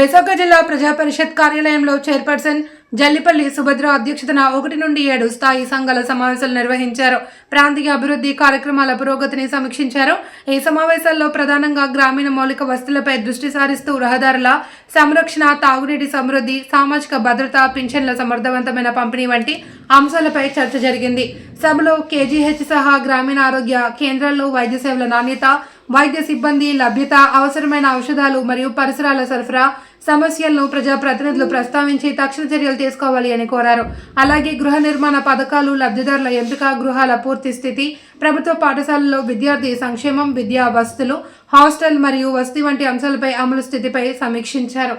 విశాఖ జిల్లా ప్రజా పరిషత్ కార్యాలయంలో చైర్పర్సన్ జల్లిపల్లి సుభద్ర అధ్యక్షతన ఒకటి నుండి ఏడు స్థాయి సంఘాల సమావేశాలు నిర్వహించారు. ప్రాంతీయ అభివృద్ధి కార్యక్రమాల పురోగతిని సమీక్షించారు. ఈ సమావేశాల్లో ప్రధానంగా గ్రామీణ మౌలిక వస్తువులపై దృష్టి సారిస్తూ రహదారుల సంరక్షణ తాగునీటి సమృద్ధి సామాజిక భద్రత పింఛన్ల సమర్థవంతమైన పంపిణీ వంటి అంశాలపై చర్చ జరిగింది. సభలో కేజీహెచ్ సహా గ్రామీణ ఆరోగ్య కేంద్రాల్లో వైద్య సేవల నాణ్యత వైద్య సిబ్బంది లభ్యత అవసరమైన ఔషధాలు మరియు పరిసరాల సరఫరా సమస్యలను ప్రజాప్రతినిధులు ప్రస్తావించి తక్షణ చర్యలు తీసుకోవాలి అని కోరారు. అలాగే గృహ నిర్మాణ పథకాలు లబ్ధిదారుల ఎంపిక గృహాల పూర్తి స్థితి ప్రభుత్వ పాఠశాలల్లో విద్యార్థి సంక్షేమం విద్యా వసతులు హాస్టల్ మరియు వసతి వంటి అంశాలపై అమలు స్థితిపై సమీక్షించారు.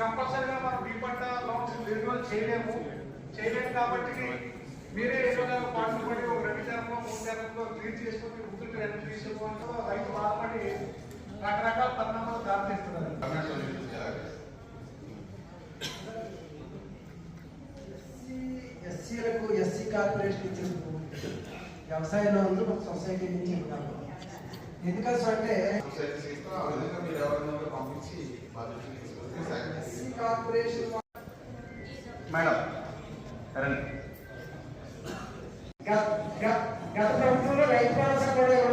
కంపల్సరీగా మనం బీపంట లోన్స్ రెన్యువల్ చేయలేము. చేయలేము కాబట్టి మీరే ఏదో ఒక పాటలు పడి ఒక రెండు శాతంలో మూడు శాతంలో క్లీన్ చేసుకొని ముందుకు వెనక్కి తీసుకోవడంతో రైతు బాధపడి రకరకాల పరిణామాలు దారితీస్తున్నారు ఎస్సీలకు ఎస్సీ కార్పొరేషన్ ఇచ్చిన వ్యవసాయ లోన్లు సొసైటీ నుంచి ఇవ్వాలి అంటే ఎస్సీ కార్పొరేషన్ మేడం గత ప్రభుత్వంలో రైతు భరోసా కూడా